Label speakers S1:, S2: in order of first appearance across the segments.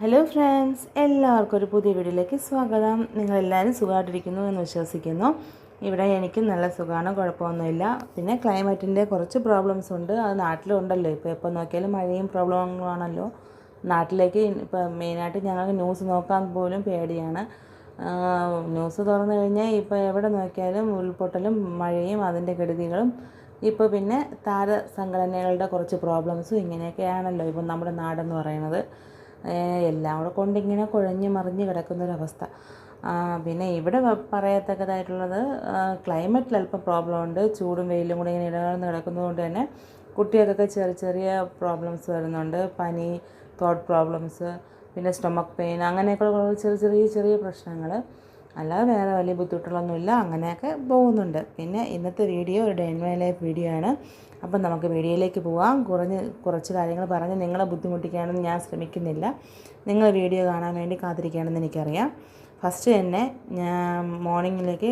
S1: Hello friends എല്ലാവർക്കും ഒരു പുതിയ വീഡിയോയിലേക്ക് സ്വാഗതം. നിങ്ങളെല്ലാവരും സുഖമായിട്ടിരിക്കുന്നു എന്ന് വിശ്വസിക്കുന്നു. ഇവിടെ എനിക്ക് നല്ല സുഖമാണ് കുഴപ്പമൊന്നുമില്ല. പിന്നെ ക്ലൈമറ്റിന്റെ കുറച്ച് പ്രോബ്ലംസ് ഉണ്ട്. അത് നാട്ടിലുണ്ടല്ലോ. ഇപ്പോൾ എപ്പോൾ നോക്കിയാലും മഴയും പ്രോബ്ലങ്ങളാണല്ലോ. നാട്ടിലേക്ക് ഇപ്പോൾ മെയിനായിട്ട് ഞങ്ങൾക്ക് ന്യൂസ് നോക്കാൻ പോലും പേടിയാണ്. ന്യൂസ് തുറന്നു കഴിഞ്ഞാൽ ഇപ്പോൾ എവിടെ നോക്കിയാലും ഉരുൾപൊട്ടലും മഴയും അതിന്റെ കെടുതികളും. ഇപ്പോൾ പിന്നെ താര സംഘടനകളുടെ കുറച്ച് പ്രോബ്ലംസും ഇങ്ങനെയൊക്കെയാണല്ലോ ഇപ്പം നമ്മുടെ നാടെന്ന് പറയുന്നത്. എല്ലാം കൂടെ കൊണ്ടിങ്ങനെ കുഴഞ്ഞ് മറിഞ്ഞ് കിടക്കുന്നൊരവസ്ഥ. പിന്നെ ഇവിടെ പറയത്തക്കതായിട്ടുള്ളത് ക്ലൈമറ്റിൽ അല്പം പ്രോബ്ലം ഉണ്ട്. ചൂടും വെയിലും കൂടി ഇങ്ങനെ ഇടകലർന്ന് കിടക്കുന്നതുകൊണ്ട് തന്നെ കുട്ടികൾക്കൊക്കെ ചെറിയ ചെറിയ പ്രോബ്ലംസ് വരുന്നുണ്ട്. പനി തോട്ട് പ്രോബ്ലംസ് പിന്നെ സ്റ്റൊമക്ക് പെയിൻ അങ്ങനെയൊക്കെ ചെറിയ ചെറിയ ചെറിയ പ്രശ്നങ്ങൾ അല്ലാതെ വേറെ വലിയ ബുദ്ധിമുട്ടുകളൊന്നുമില്ല. അങ്ങനെയൊക്കെ പോകുന്നുണ്ട്. പിന്നെ ഇന്നത്തെ വീഡിയോ ഒരു day in my life video ആണ്. അപ്പം നമുക്ക് വീഡിയോയിലേക്ക് പോവാം. കുറഞ്ഞ് കുറച്ച് കാര്യങ്ങൾ പറഞ്ഞ് നിങ്ങളെ ബുദ്ധിമുട്ടിക്കാനൊന്നും ഞാൻ ശ്രമിക്കുന്നില്ല. നിങ്ങൾ വീഡിയോ കാണാൻ വേണ്ടി കാത്തിരിക്കുകയാണെന്ന് എനിക്കറിയാം. ഫസ്റ്റ് തന്നെ ഞാൻ മോർണിംഗിലേക്ക്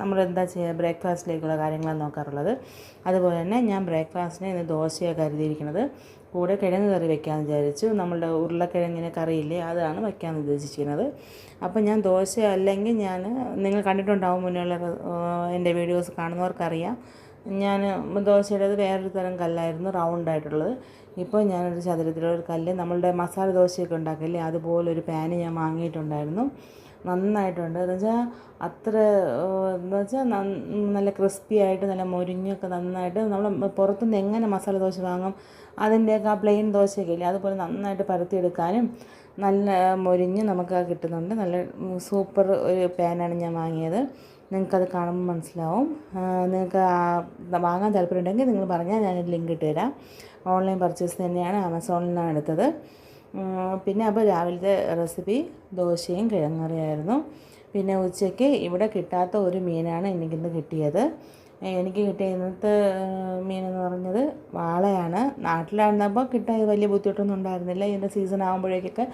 S1: നമ്മൾ എന്താ ചെയ്യുക ബ്രേക്ക്ഫാസ്റ്റിലേക്കുള്ള കാര്യങ്ങളാണ് നോക്കാറുള്ളത്. അതുപോലെ തന്നെ ഞാൻ ബ്രേക്ക്ഫാസ്റ്റിന് ഇന്ന് ദോശയാണ് കരുതിയിരിക്കുന്നത്. കൂടെ കിഴങ്ങ് കറി വെക്കാമെന്ന് വിചാരിച്ചു. നമ്മളുടെ ഉരുളക്കിഴങ്ങിന് കറിയില്ലേ അതാണ് വെക്കാമെന്ന് ഉദ്ദേശിച്ചിരിക്കുന്നത് അപ്പം ഞാൻ ദോശ അല്ലെങ്കിൽ ഞാൻ നിങ്ങൾ കണ്ടിട്ടുണ്ടാവും മുന്നേ എന്റെ വീഡിയോസ് കാണുന്നവർക്കറിയാം. ഞാൻ ദോശയുടേത് വേറൊരു തരം കല്ലായിരുന്നു റൗണ്ട് ആയിട്ടുള്ളത്. ഇപ്പോൾ ഞാനൊരു ചതുരത്തിലൊരു കല്ല് നമ്മളുടെ മസാല ദോശയൊക്കെ ഉണ്ടാക്കില്ലേ അതുപോലൊരു പാന് ഞാൻ വാങ്ങിയിട്ടുണ്ടായിരുന്നു. നന്നായിട്ടുണ്ട്. എന്ന് വെച്ചാൽ അത്ര എന്ന് വെച്ചാൽ നല്ല ക്രിസ്പി ആയിട്ട് നല്ല മൊരിഞ്ഞൊക്കെ നന്നായിട്ട് നമ്മൾ പുറത്തുനിന്ന് എങ്ങനെ മസാല ദോശ വാങ്ങും അതിന്റെയൊക്കെ ആ പ്ലെയിൻ ദോശയൊക്കെ ഇല്ലേ അതുപോലെ നന്നായിട്ട് പരത്തിയെടുക്കാനും നല്ല മൊരിഞ്ഞ് നമുക്ക് കിട്ടുന്നുണ്ട്. നല്ല സൂപ്പർ ഒരു പാനാണ് ഞാൻ വാങ്ങിയത്. നിങ്ങൾക്കത് കാണുമ്പോൾ മനസ്സിലാവും. നിങ്ങൾക്ക് വാങ്ങാൻ താല്പര്യമുണ്ടെങ്കിൽ നിങ്ങൾ പറഞ്ഞാൽ ഞാനൊരു ലിങ്ക് ഇട്ട് തരാം. ഓൺലൈൻ പർച്ചേസ് തന്നെയാണ് ആമസോണിൽ നിന്നാണ് എടുത്തത്. പിന്നെ അപ്പോൾ രാവിലത്തെ റെസിപ്പി ദോശയും കിഴങ്ങറിയായിരുന്നു. പിന്നെ ഉച്ചയ്ക്ക് ഇവിടെ കിട്ടാത്ത ഒരു മീനാണ് എനിക്കിന്ന് കിട്ടിയത്. എനിക്ക് കിട്ടിയ ഇന്നത്തെ മീനെന്ന് പറഞ്ഞത് വാളയാണ്. നാട്ടിലായിരുന്നപ്പോൾ കിട്ടാൻ വലിയ ബുദ്ധിമുട്ടൊന്നും ഉണ്ടായിരുന്നില്ല. ഇതിന്റെ സീസൺ ആകുമ്പോഴേക്കൊക്കെ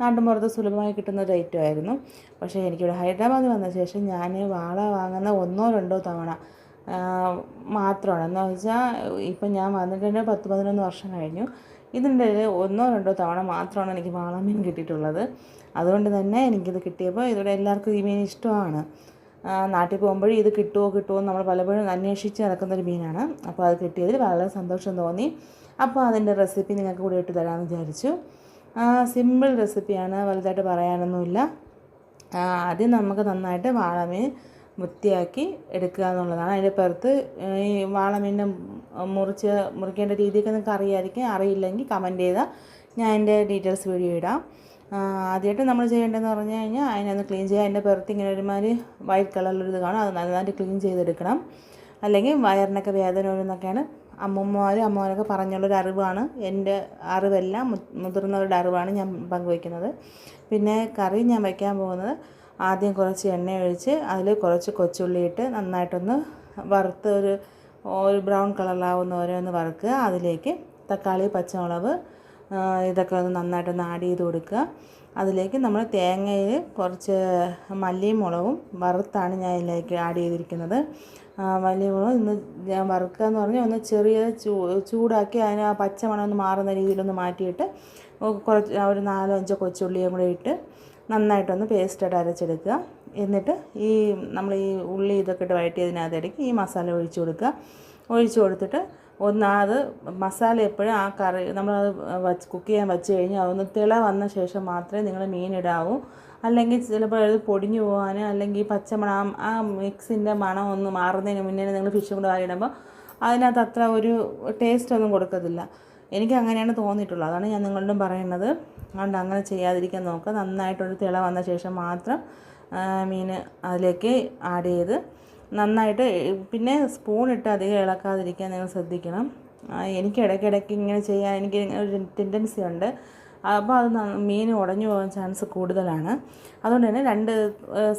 S1: നാട്ടിൻപുറത്ത് സുലഭമായി കിട്ടുന്ന റേറ്റും ആയിരുന്നു. പക്ഷേ എനിക്കിവിടെ ഹൈദരാബാദിൽ വന്ന ശേഷം ഞാൻ വാള വാങ്ങുന്ന ഒന്നോ രണ്ടോ തവണ മാത്രമാണ്. എന്ന് വെച്ചാൽ ഇപ്പം ഞാൻ വന്നിട്ടുണ്ട് പത്ത് പതിനൊന്ന് വർഷം കഴിഞ്ഞു. ഇതിന്റെ ഒന്നോ രണ്ടോ തവണ മാത്രമാണ് എനിക്ക് വാളമീൻ കിട്ടിയിട്ടുള്ളത്. അതുകൊണ്ട് തന്നെ എനിക്കിത് കിട്ടിയപ്പോൾ ഇതിവിടെ എല്ലാവർക്കും ഈ മീൻ ഇഷ്ടമാണ്. നാട്ടിൽ പോകുമ്പോഴും ഇത് കിട്ടുമോ കിട്ടുമോ എന്ന് നമ്മൾ പലപ്പോഴും അന്വേഷിച്ച് നടക്കുന്നൊരു മീനാണ്. അപ്പോൾ അത് കിട്ടിയതിൽ വളരെ സന്തോഷം തോന്നി. അപ്പോൾ അതിന്റെ റെസിപ്പി നിങ്ങൾക്ക് കൂടി ഇട്ട് തരാമെന്ന് വിചാരിച്ചു. സിമ്പിൾ റെസിപ്പിയാണ് വലുതായിട്ട് പറയാനൊന്നുമില്ല. ആദ്യം നമുക്ക് നന്നായിട്ട് വാളമീൻ വൃത്തിയാക്കി എടുക്കുക എന്നുള്ളതാണ്. അതിന്റെ പുറത്ത് ഈ വാളമീനെ മുറിച്ച് മുറിക്കേണ്ട രീതിയൊക്കെ നിങ്ങൾക്ക് അറിയാമായിരിക്കും അറിയില്ലെങ്കിൽ കമന്റ് ചെയ്താൽ ഞാൻ എന്റെ ഡീറ്റെയിൽസ് വീഡിയോ ഇടാം. ആദ്യമായിട്ട് നമ്മൾ ചെയ്യേണ്ടതെന്ന് പറഞ്ഞു കഴിഞ്ഞാൽ അതിനൊന്ന് ക്ലീൻ ചെയ്യുക. അതിന്റെ പുറത്ത് ഇങ്ങനെ ഒരുമാതിരി വൈറ്റ് കളറിലൊരിത് കാണും. അത് നന്നായിട്ട് ക്ലീൻ ചെയ്തെടുക്കണം. അല്ലെങ്കിൽ വയറിനൊക്കെ വേദന വരുന്നൊക്കെയാണ് അമ്മൂമ്മമാരും അമ്മമാരൊക്കെ പറഞ്ഞുള്ളൊരു അറിവാണ്. എന്റെ അറിവല്ല മുതിർന്നവരുടെ അറിവാണ് ഞാൻ പങ്കുവയ്ക്കുന്നത്. പിന്നെ കറി ഞാൻ വയ്ക്കാൻ പോകുന്നത് ആദ്യം കുറച്ച് എണ്ണ ഒഴിച്ച് അതിൽ കുറച്ച് കൊച്ചുള്ളി ഇട്ട് നന്നായിട്ടൊന്ന് വറുത്ത് ഒരു ഒരു ബ്രൗൺ കളറിലാവുന്ന ഓരോന്ന് വറുക്കുക. അതിലേക്ക് തക്കാളി പച്ചമുളക് ഇതൊക്കെ ഒന്ന് നന്നായിട്ടൊന്ന് ആഡ് ചെയ്ത് കൊടുക്കുക. അതിലേക്ക് നമ്മൾ തേങ്ങയിൽ കുറച്ച് മല്ലിയും മുളകും വറുത്താണ് ഞാൻ ഇതിലേക്ക് ആഡ് ചെയ്തിരിക്കുന്നത്. മല്ലിയും മുളകും ഇന്ന് ഞാൻ വറുക്കുക എന്ന് പറഞ്ഞാൽ ഒന്ന് ചെറിയ ചൂടാക്കി അതിന് ആ പച്ചമണം ഒന്ന് മാറുന്ന രീതിയിലൊന്ന് മാറ്റിയിട്ട് കുറച്ച് ഒരു നാലോ അഞ്ചോ കൊച്ചുള്ളിയും കൂടെ ഇട്ട് നന്നായിട്ടൊന്ന് പേസ്റ്റായിട്ട് അരച്ചെടുക്കുക. എന്നിട്ട് ഈ നമ്മൾ ഈ ഉള്ളി ഇതൊക്കെ ഇട്ട് വഴറ്റിയതിനകത്തേക്ക് ഈ മസാല ഒഴിച്ച് കൊടുക്കുക. ഒഴിച്ച് കൊടുത്തിട്ട് ഒന്നാത് മസാല എപ്പോഴും ആ കറി നമ്മളത് വച്ച് കുക്ക് ചെയ്യാൻ വെച്ച് കഴിഞ്ഞാൽ അതൊന്ന് തിള വന്ന ശേഷം മാത്രമേ നിങ്ങൾ മീനിടാവൂ അല്ലെങ്കിൽ ചിലപ്പോൾ അത് പൊടിഞ്ഞു പോകാൻ അല്ലെങ്കിൽ പച്ചമണം ആ മിക്സിന്റെ മണം ഒന്ന് മാറുന്നതിന് മുന്നേ നിങ്ങൾ ഫിഷും കൂടെ വാരിയിടുമ്പോൾ അതിനകത്ത് അത്ര ഒരു ടേസ്റ്റ് ഒന്നും കൊടുക്കത്തില്ല. എനിക്ക് അങ്ങനെയാണ് തോന്നിയിട്ടുള്ളത്. അതാണ് ഞാൻ നിങ്ങളോടും പറയുന്നത്. അതുകൊണ്ട് അങ്ങനെ ചെയ്യാതിരിക്കാൻ നോക്കുക. നന്നായിട്ടൊരു തിള വന്ന ശേഷം മാത്രം മീൻ അതിലേക്ക് ആഡ് ചെയ്ത് നന്നായിട്ട് പിന്നെ സ്പൂൺ ഇട്ട് അധികം ഇളക്കാതിരിക്കാൻ നിങ്ങൾ ശ്രദ്ധിക്കണം. എനിക്ക് ഇടയ്ക്കിടയ്ക്ക് ഇങ്ങനെ ചെയ്യാൻ എനിക്ക് ഒരു ടെൻഡൻസി ഉണ്ട്. അപ്പോൾ അത് മീൻ ഉടഞ്ഞു പോകാൻ ചാൻസ് കൂടുതലാണ്. അതുകൊണ്ട് തന്നെ രണ്ട്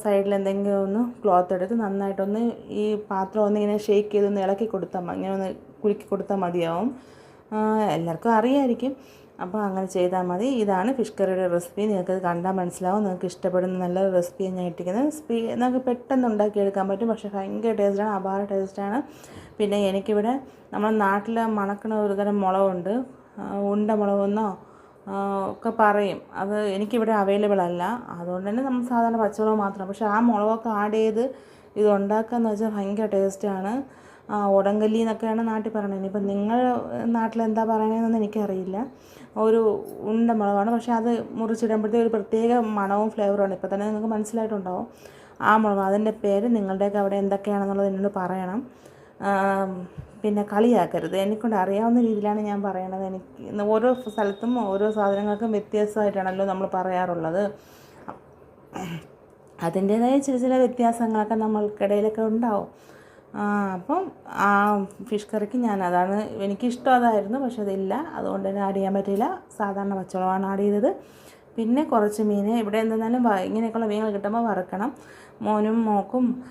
S1: സൈഡിൽ എന്തെങ്കിലും ഒന്ന് ക്ലോത്ത് എടുത്ത് നന്നായിട്ടൊന്ന് ഈ പാത്രം ഒന്ന് ഇങ്ങനെ ഷേക്ക് ചെയ്തൊന്ന് ഇളക്കി കൊടുത്താൽ ഇങ്ങനെ ഒന്ന് കുലുക്കി കൊടുത്താൽ മതിയാവും. എല്ലാവർക്കും അറിയായിരിക്കും. അപ്പോൾ അങ്ങനെ ചെയ്താൽ മതി. ഇതാണ് ഫിഷ് കറിയുടെ റെസിപ്പി. നിങ്ങൾക്ക് കണ്ടാൽ മനസ്സിലാവും. നിങ്ങൾക്ക് ഇഷ്ടപ്പെടുന്ന നല്ല റെസിപ്പിയാണ് ഞാൻ ഇട്ടിരിക്കുന്നത്. സ്പീ നമുക്ക് പെട്ടെന്ന് ഉണ്ടാക്കിയെടുക്കാൻ പറ്റും. പക്ഷേ ഭയങ്കര ടേസ്റ്റാണ് അപാര ടേസ്റ്റാണ്. പിന്നെ എനിക്കിവിടെ നമ്മുടെ നാട്ടിൽ മണക്കണ ഒരു തരം മുളകുണ്ട്. ഉണ്ട മുളകെന്നോ ഒക്കെ പറയും. അത് എനിക്കിവിടെ അവൈലബിൾ അല്ല. അതുകൊണ്ട് തന്നെ നമ്മൾ സാധാരണ പച്ചമുളക് മാത്രം. പക്ഷേ ആ മുളകൊക്കെ ആഡ് ചെയ്ത് ഇത് ഉണ്ടാക്കുക എന്ന് വെച്ചാൽ ഭയങ്കര ടേസ്റ്റാണ്. ഉടങ്കല്ലി എന്നൊക്കെയാണ് നാട്ടിൽ പറയുന്നത് ഇനിയിപ്പം നിങ്ങൾ നാട്ടിൽ എന്താ എനിക്കറിയില്ല. ഒരു ഉണ്ട മുളകാണ് പക്ഷേ അത് മുറിച്ചിടുമ്പോഴത്തേക്ക് ഒരു പ്രത്യേക മണവും ഫ്ലേവറുമാണ് ഇപ്പം തന്നെ നിങ്ങൾക്ക് മനസ്സിലായിട്ടുണ്ടാവും. ആ മുളക് അതിന്റെ പേര് നിങ്ങളുടെയൊക്കെ അവിടെ എന്തൊക്കെയാണെന്നുള്ളത് എന്നോട് പറയണം. പിന്നെ കളിയാക്കരുത്. എനിക്കൊണ്ട് അറിയാവുന്ന രീതിയിലാണ് ഞാൻ പറയണത്. എനിക്ക് ഓരോ സ്ഥലത്തും ഓരോ സാധനങ്ങൾക്കും വ്യത്യാസമായിട്ടാണല്ലോ നമ്മൾ പറയാറുള്ളത്. അതിന്റേതായ ചില ചില വ്യത്യാസങ്ങളൊക്കെ നമ്മൾക്കിടയിലൊക്കെ ഉണ്ടാവും. അപ്പം ആ ഫിഷ് കറിക്ക് ഞാൻ അതാണ് എനിക്കിഷ്ടം അതായിരുന്നു പക്ഷെ അതില്ല. അതുകൊണ്ട് തന്നെ ആഡ് ചെയ്യാൻ പറ്റില്ല സാധാരണ പച്ചവളമാണ് ആഡ് ചെയ്തത്. പിന്നെ കുറച്ച് മീൻ ഇവിടെ എന്തെന്നാലും ഇങ്ങനെയൊക്കെയുള്ള മീനുകൾ കിട്ടുമ്പോൾ വറുക്കണം. മോനും മോക്കും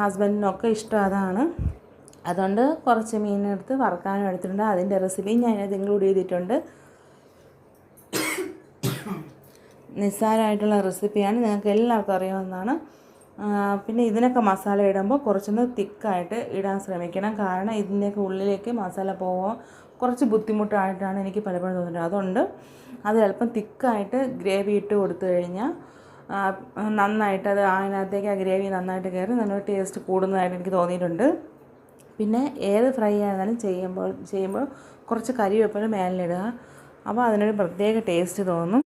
S1: ഹസ്ബൻഡിനും ഒക്കെ ഇഷ്ടം അതാണ്. അതുകൊണ്ട് കുറച്ച് മീനെടുത്ത് വറുക്കാനും എടുത്തിട്ടുണ്ട്. അതിന്റെ റെസിപ്പിയും ഞാൻ ഇതിൽ ഇൻക്ലൂഡ് ചെയ്തിട്ടുണ്ട്. നിസ്സാരമായിട്ടുള്ള റെസിപ്പിയാണ് നിങ്ങൾക്ക് എല്ലാവർക്കും അറിയാവുന്നതാണ്. ആ, പിന്നെ ഇതിനൊക്കെ മസാല ഇടുമ്പോൾ കുറച്ചൊന്ന് തിക്കായിട്ട് ഇടാൻ ശ്രമിക്കണം. കാരണം ഇതിന്റെയൊക്കെ ഉള്ളിലേക്ക് മസാല പോകാൻ കുറച്ച് ബുദ്ധിമുട്ടായിട്ടാണ് എനിക്ക് പലപ്പോഴും തോന്നുന്നത് അതുകൊണ്ട് അത് അല്പം തിക്കായിട്ട് ഗ്രേവി ഇട്ട് കൊടുത്തു കഴിഞ്ഞാൽ നന്നായിട്ട് അത് അതിനകത്തേക്ക് ആ ഗ്രേവി നന്നായിട്ട് കയറി നല്ലൊരു ടേസ്റ്റ് കൂടുന്നതായിട്ട് എനിക്ക് തോന്നിയിട്ടുണ്ട്. പിന്നെ ഏത് ഫ്രൈ ആയിരുന്നാലും ചെയ്യുമ്പോൾ ചെയ്യുമ്പോൾ കുറച്ച് കരിവെപ്പോഴും മേലിലിടുക അപ്പോൾ അതിനൊരു പ്രത്യേക ടേസ്റ്റ് തോന്നും.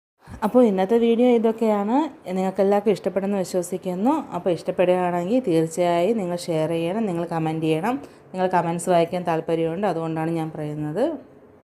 S1: അപ്പോൾ ഇന്നത്തെ വീഡിയോ ഇതൊക്കെയാണ്. നിങ്ങൾക്കെല്ലാവർക്കും ഇഷ്ടപ്പെടുന്നു വിശ്വസിക്കുന്നു. അപ്പോൾ ഇഷ്ടപ്പെടുകയാണെങ്കിൽ തീർച്ചയായും നിങ്ങൾ ഷെയർ ചെയ്യണം. നിങ്ങൾ കമന്റ് ചെയ്യണം. നിങ്ങൾ കമൻസ് വായിക്കാൻ താല്പര്യമുണ്ട്. അതുകൊണ്ടാണ് ഞാൻ പറയുന്നത്.